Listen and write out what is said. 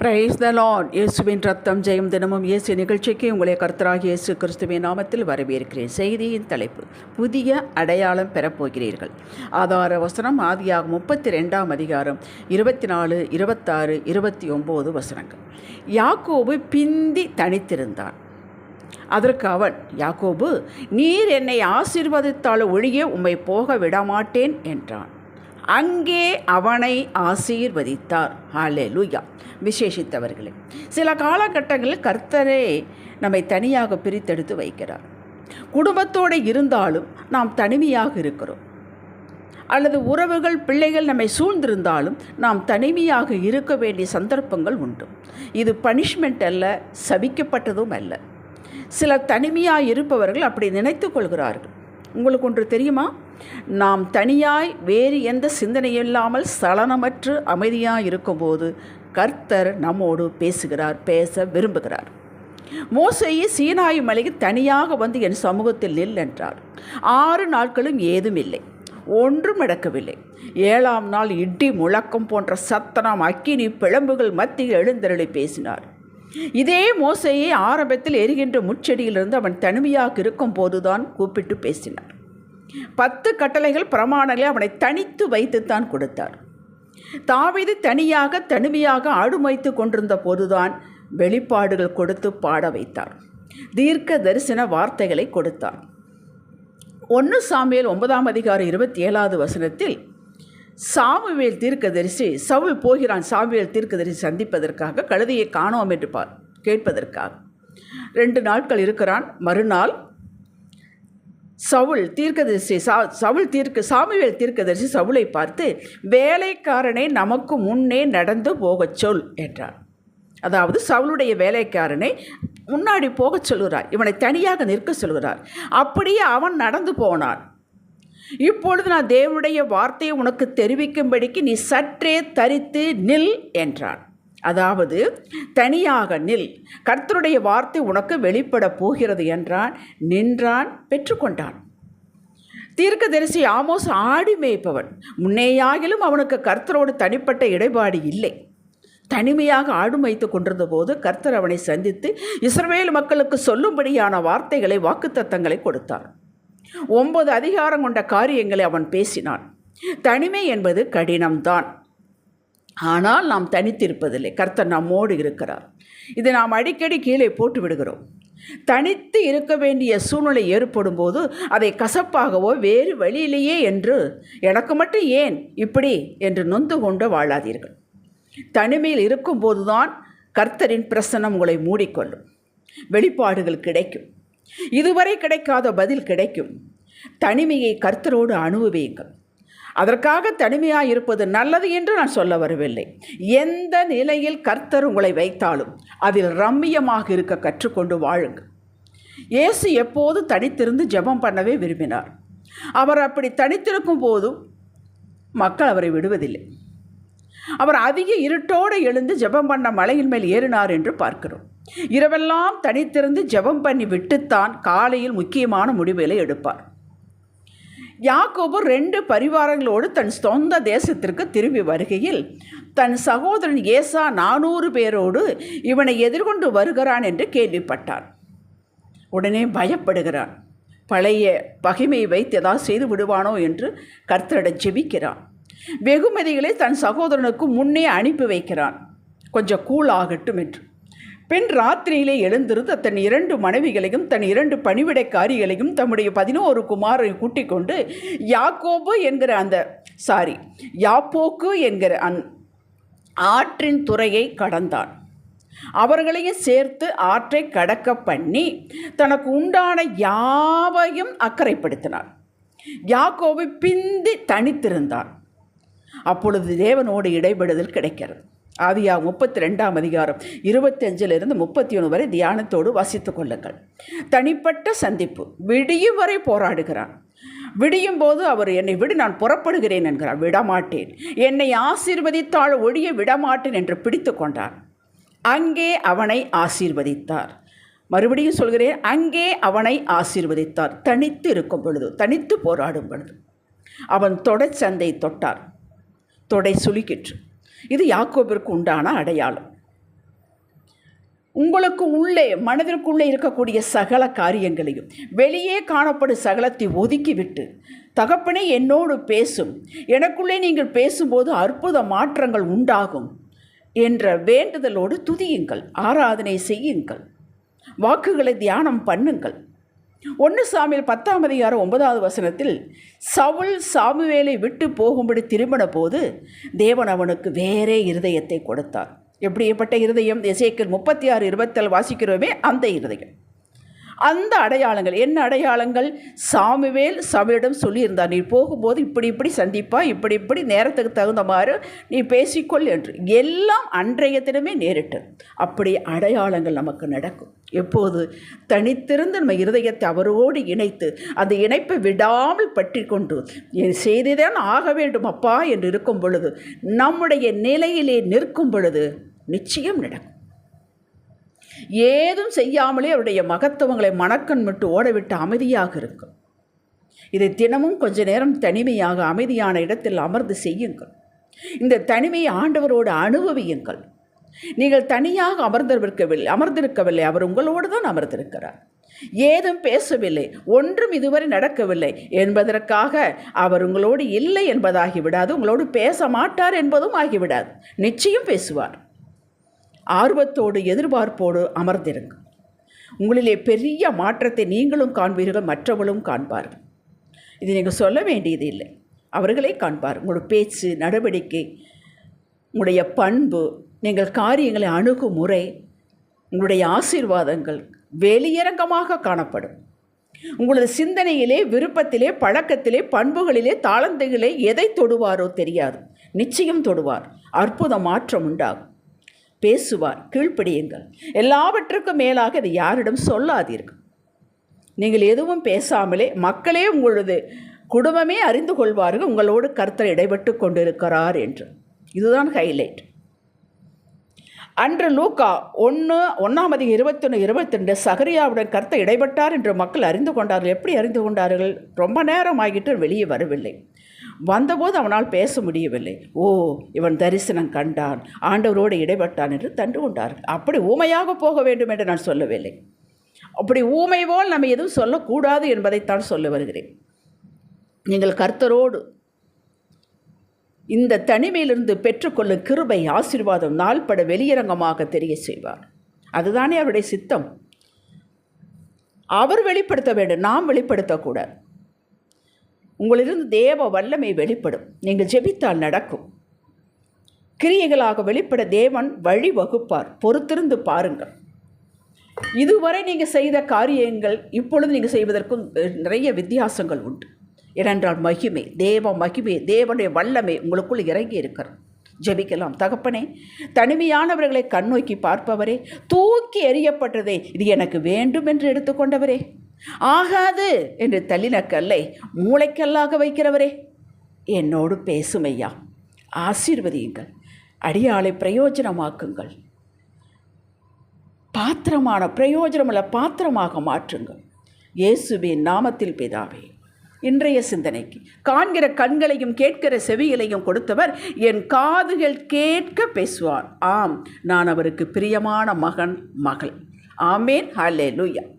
Praise the Lord இயேசுவின் ரத்தம் ஜெயம் தினமும் இயேசு நிகழ்ச்சிக்கு உங்களை கர்த்தராக இயேசு கிறிஸ்துவின் நாமத்தில் வரவேற்கிறேன். செய்தியின் தலைப்பு புதிய அடையாளம் பெறப்போகிறீர்கள். ஆதார வசனம் ஆதியாக முப்பத்தி ரெண்டாம் அதிகாரம் இருபத்தி நாலு இருபத்தாறு இருபத்தி ஒம்பது வசனங்கள். யாக்கோபு பிந்தி தனித்திருந்தான். அதற்கு அவன் யாக்கோபு நீர் என்னை ஆசீர்வதித்தால் ஒழிய உம்மை போக விடமாட்டேன் என்றான். அங்கே அவனை ஆசீர்வதித்தார். ஹாலே லூயா விசேஷித்தவர்களே சில காலகட்டங்களில் கர்த்தரே நம்மை தனியாக பிரித்தெடுத்து வைக்கிறார். குடும்பத்தோடு இருந்தாலும் நாம் தனிமையாக இருக்கிறோம். அல்லது உறவுகள் பிள்ளைகள் நம்மை சூழ்ந்திருந்தாலும் நாம் தனிமையாக இருக்க வேண்டிய சந்தர்ப்பங்கள் உண்டு. இது பனிஷ்மெண்ட் அல்ல சபிக்கப்பட்டதும் அல்ல. சிலர் தனிமையாக இருப்பவர்கள் அப்படி நினைத்து கொள்கிறார்கள். உங்களுக்கு ஒன்று தெரியுமா? நாம் தனியாய் வேறு எந்த சிந்தனையும் இல்லாமல் சலனமற்று அமைதியாக இருக்கும்போது கர்த்தர் நம்மோடு பேசுகிறார் பேச விரும்புகிறார். மோசையை சீனாய் மலைக்கு தனியாக வந்து என் சமூகத்தில் நில் என்றார். ஆறு நாட்களும் ஏதும் இல்லை ஒன்றும் நடக்கவில்லை. ஏழாம் நாள் இடி முழக்கம் போன்ற சத்தனம் அக்கினி பிளம்புகள் மத்தியில் எழுந்தருளை பேசினார். இதே மோசையை ஆரம்பத்தில் எரிகின்ற முச்செடியிலிருந்து அவன் தனிமையாக இருக்கும் போதுதான் கூப்பிட்டு பேசினார். பத்து கட்டளைகள் பிரமாணங்களை அவனை தனித்து வைத்துத்தான் கொடுத்தார். தாவிது தனியாக தனிமையாக ஆடுமைத்து கொண்டிருந்த போதுதான் வெளிப்பாடுகள் கொடுத்து பாட வைத்தார். தீர்க்க தரிசன வார்த்தைகளை கொடுத்தார். ஒன்று சாமியல் ஒன்பதாம் அதிகாரம் இருபத்தி ஏழாவது வசனத்தில் சாமுவேல் தீர்க்கதரிசி சவுல் போகிறான் சாமுவேல் தீர்க்கதரிசி சந்திப்பதற்காக கழுதையை காணோம் என்று பார் கேட்பதற்காக. ரெண்டு நாட்கள் இருக்கிறான். மறுநாள் சவுல் தீர்க்கதரிசி சா சவுல் தீர்க்க சாமுவேல் தீர்க்கதரிசி சவுளை பார்த்து வேலைக்காரனை நமக்கு முன்னே நடந்து போகச் சொல் என்றார். அதாவது சவுளுடைய வேலைக்காரனை முன்னாடி போகச் சொல்கிறார் இவனை தனியாக நிற்க சொல்கிறார் அப்படியே அவன் நடந்து போனான். இப்பொழுது நான் தேவனுடைய வார்த்தையை உனக்கு தெரிவிக்கும்படிக்கு நீ சற்றே தரித்து நில் என்றான். அதாவது தனியாக நில். கர்த்தருடைய வார்த்தை உனக்கு வெளிப்பட போகிறது என்றான் நின்றான் பெற்றுக்கொண்டான். தீர்க்கதரிசி ஆமோஸ் ஆடி மேய்ப்பவன். முன்னேயாகிலும் அவனுக்கு கர்த்தரோடு தனிப்பட்ட இடைபாடு இல்லை. தனிமையாக ஆடு வைத்து கொண்டிருந்த போது கர்த்தர் அவனை சந்தித்து இஸ்ரவேல் மக்களுக்கு சொல்லும்படியான வார்த்தைகளை வாக்குத்தத்தங்களை கொடுத்தார். ஒன்பது அதிகாரம் கொண்ட காரியங்களை அவன் பேசினான். தனிமை என்பது கடினம்தான். ஆனால் நாம் தனித்திருப்பதில்லை. கர்த்தர் நம்மோடு இருக்கிறார். இதை நாம் அடிக்கடி கீழே போட்டு விடுகிறோம். தனித்து இருக்க வேண்டிய சூழ்நிலை ஏற்படும் போது அதை கசப்பாகவோ வேறு வழியிலேயே என்று எனக்கு மட்டும் ஏன் இப்படி என்று நொந்து கொண்டு வாழாதீர்கள். தனிமையில் இருக்கும்போதுதான் கர்த்தரின் பிரசனம் உங்களை மூடிக்கொள்ளும். வெளிப்பாடுகள் கிடைக்கும். இதுவரை கிடைக்காத பதில் கிடைக்கும். தனிமையை கர்த்தரோடு அனுபவியுங்கள் அதற்காக தனிமையாக இருப்பது நல்லது என்று நான் சொல்ல வரவில்லை. எந்த நிலையில் கர்த்தர் உங்களை வைத்தாலும் அதில் ரம்மியமாக இருக்க கற்றுக்கொண்டு வாழுங்கள். இயேசு எப்போது தனித்திருந்து ஜெபம் பண்ணவே விரும்பினார். அவர் அப்படி தனித்திருக்கும் போதும் மக்கள் அவரை விடுவதில்லை. அவர் அதிக இருட்டோடு எழுந்து ஜெபம் பண்ண மலையின் மேல் ஏறினார் என்று பார்க்கிறோம். இரவெல்லாம் தனித்திருந்து ஜெபம் பண்ணி விட்டுத்தான் காலையில் முக்கியமான முடிவுகளை எடுப்பார். யாக்கோபு ரெண்டு பரிவாரங்களோடு தன் சொந்த தேசத்திற்கு திரும்பி வருகையில் தன் சகோதரன் ஏசா நானூறு பேரோடு இவனை எதிர்கொண்டு வருகிறான் என்று கேள்விப்பட்டான். உடனே பயப்படுகிறான். பழைய பகைமை வைத்து ஏதாவது செய்து விடுவானோ என்று கர்த்தரிடம் ஜெபிக்கிறான். வெகுமதிகளை தன் சகோதரனுக்கு முன்னே அனுப்பி வைக்கிறான். கொஞ்சம் கூல் ஆகட்டும் என்று. பெண் ராத்திரியிலே எழுந்திருந்து தன் இரண்டு மனைவிகளையும் தன் இரண்டு பணிவிடைக்காரிகளையும் தம்முடைய பதினோரு குமாரை கூட்டிக் கொண்டு யாக்கோபு என்கிற அந்த சாரி யாப்போக்கு என்கிற அந் ஆற்றின் துறையை கடந்தான். அவர்களையும் சேர்த்து ஆற்றை கடக்க பண்ணி தனக்கு உண்டான யாவையும் அக்கறைப்படுத்தினார் யாக்கோவை பிந்தி தனித்திருந்தார் அப்பொழுது தேவனோடு இடைபெடுதல் கிடைக்கிறது. ஆதியா முப்பத்தி ரெண்டாம் அதிகாரம் இருபத்தஞ்சிலிருந்து முப்பத்தி ஒன்று வரை தியானத்தோடு வாசித்து கொள்ளுங்கள். தனிப்பட்ட சந்திப்பு. விடியும் வரை போராடுகிறான். விடியும் போது அவர் என்னை விடு நான் புறப்படுகிறேன் என்கிறார். விடமாட்டேன். என்னை ஆசீர்வதித்தால் ஒழிய விடமாட்டேன் என்று பிடித்து கொண்டார். அங்கே அவனை ஆசீர்வதித்தார். மறுபடியும் சொல்கிறேன் அங்கே அவனை ஆசீர்வதித்தார். தனித்து இருக்கும் பொழுது தனித்து போராடும் பொழுது. அவன் தொடை சந்தை தொட்டார். தொடை சுலுக்கிற்று இது யாக்கோபிற்கு உண்டான அடையாளம். உங்களுக்கு உள்ளே மனதிற்குள்ளே இருக்கக்கூடிய சகல காரியங்களையும் வெளியே காணப்படும் சகலத்தை ஒதுக்கிவிட்டு தகப்பனே என்னோடு பேசும் எனக்குள்ளே நீங்கள் பேசும்போது அற்புத மாற்றங்கள் உண்டாகும் என்ற வேண்டுதலோடு துதியுங்கள் ஆராதனை செய்யுங்கள் வாக்குகளை தியானம் பண்ணுங்கள். ஒன்று சாமியில் பத்தாம் அதிகாரம் ஒன்பதாவது வசனத்தில் சவுல் சாமுவேலை விட்டு போகும்படி திரும்பின போது தேவன் அவனுக்கு வேறே இருதயத்தை கொடுத்தார். எப்படிப்பட்ட இருதயம்? எசேக்கல் முப்பத்தி ஆறு இருபத்தில் வாசிக்கிறோமே அந்த இருதயம். அந்த அடையாளங்கள் என்ன அடையாளங்கள்? சாமுவேல் சமையலிடம் சொல்லியிருந்தார் நீ போகும்போது இப்படி இப்படி சந்திப்பா இப்படி இப்படி நேரத்துக்கு தகுந்த மாதிரி நீ பேசிக்கொள் என்று. எல்லாம் அன்றைய தினமே நேரிட்டு. அப்படி அடையாளங்கள் நமக்கு நடக்கும். எப்போது? தனித்திருந்து நம்ம இருதயத்தை அவரோடு இணைத்து அந்த இணைப்பை விடாமல் பற்றி கொண்டு என் செய்திதான் ஆக வேண்டும் அப்பா என்று இருக்கும் பொழுது நம்முடைய நிலையிலே நிற்கும் பொழுது நிச்சயம் நடக்கும். ஏதும் செய்யாமலே அவருடைய மகத்துவங்களை மணக்கண் விட்டு ஓடவிட்டு அமைதியாக இருக்கும். இதை தினமும் கொஞ்ச நேரம் தனிமையாக அமைதியான இடத்தில் அமர்ந்து செய்யுங்கள். இந்த தனிமையை ஆண்டவரோடு அனுபவியுங்கள். நீங்கள் தனியாக அமர்ந்திருக்கவில்லை அமர்ந்திருக்கவில்லை அவர் உங்களோடு தான் அமர்ந்திருக்கிறார். ஏதும் பேசவில்லை ஒன்றும் இதுவரை நடக்கவில்லை என்பதற்காக அவர் உங்களோடு இல்லை என்பதாகிவிடாது உங்களோடு பேச மாட்டார் என்பதும் ஆகிவிடாது. நிச்சயம் பேசுவார். ஆர்வத்தோடு எதிர்பார்ப்போடு அமர்ந்திருங்கள் உங்களிலே பெரிய மாற்றத்தை நீங்களும் காண்பீர்கள் மற்றவர்களும் காண்பார்கள். இது நீங்கள் சொல்ல வேண்டியது இல்லை. அவர்களே காண்பார். உங்களோட பேச்சு நடவடிக்கை உங்களுடைய பண்பு நீங்கள் காரியங்களை அணுகும் முறை உங்களுடைய ஆசீர்வாதங்கள் வெளியரங்கமாக காணப்படும். உங்களது சிந்தனையிலே விருப்பத்திலே பழக்கத்திலே பண்புகளிலே தாளந்துகளே எதை தொடுவாரோ தெரியாது. நிச்சயம் தொடுவார். அற்புத மாற்றம் உண்டாகும். பேசுவார். கீழ்ப்படியுங்கள். எல்லாவற்றுக்கும் மேலாக இதை யாரிடம் சொல்லாதீர்கள். நீங்கள் எதுவும் பேசாமலே மக்களே உங்களது குடும்பமே அறிந்து கொள்வார்கள். உங்களோடு கர்த்தர் இடைபட்டு கொண்டிருக்கிறார் என்று. இதுதான் ஹைலைட். அன்று லூக்கா ஒன்று ஒன்றாம் அதிகம் இருபத்தொன்று இருபத்திரெண்டு சகரியாவுடன் கருத்தை இடைப்பட்டார் என்று மக்கள் அறிந்து கொண்டார்கள். எப்படி அறிந்து கொண்டார்கள்? ரொம்ப நேரம் ஆகிட்டு வெளியே வரவில்லை. வந்தபோது அவனால் பேச முடியவில்லை. ஓ இவன் தரிசனம் கண்டான் ஆண்டவரோடு இடைப்பட்டான் என்று தண்டு கொண்டார்கள். அப்படி ஊமையாக போக வேண்டும் என்று நான் சொல்லவில்லை. அப்படி ஊமை போல் நம்ம எதுவும் சொல்லக்கூடாது என்பதைத்தான் சொல்ல வருகிறேன். நீங்கள் கர்த்தரோடு இந்த தனிமையிலிருந்து பெற்றுக்கொள்ளும் கிருபை ஆசீர்வாதம் நாள்பட வெளியரங்கமாக தெரிய செய்வார். அதுதானே அவருடைய சித்தம். அவர் வெளிப்படுத்த வேண்டும் நாம் வெளிப்படுத்தக்கூடாது. உங்களிலிருந்து தேவ வல்லமை வெளிப்படும். நீங்கள் ஜெபித்தால் நடக்கும். கிரியைகளாக வெளிப்பட தேவன் வழி வகுப்பார். பொறுத்திருந்து பாருங்கள். இதுவரை நீங்கள் செய்த காரியங்கள் இப்பொழுது நீங்கள் செய்வதற்கும் நிறைய வித்தியாசங்கள் உண்டு. ஏனென்றால் மகிமை தேவ மகிமை தேவனுடைய வல்லமை உங்களுக்குள் இறங்கி இருக்கிறது. ஜெபிக்கலாம். தகப்பனே தனிமையானவர்களை கண்ணோக்கி பார்ப்பவரே தூக்கி எறியப்பட்டதே இது எனக்கு வேண்டும் என்று எடுத்துக்கொண்டவரே. ஆகாது என்று தள்ளின கல்லை மூளைக்கல்லாக வைக்கிறவரே. என்னோடு பேசுமையா? ஆசீர்வதியுங்கள். அடியாளை பிரயோஜனமாக்குங்கள். பாத்திரமான பிரயோஜனமுள்ள பாத்திரமாக மாற்றுங்கள். இயேசுவின் நாமத்தில் பிதாவே இன்றைய சிந்தனைக்கு காண்கிற கண்களையும் கேட்கிற செவிகளையும் கொடுத்தவர் என் காதுகள் கேட்க பேசுவார். ஆம் நான் அவருக்கு பிரியமான மகன் மகள். ஆமேன். ஹலே லூயா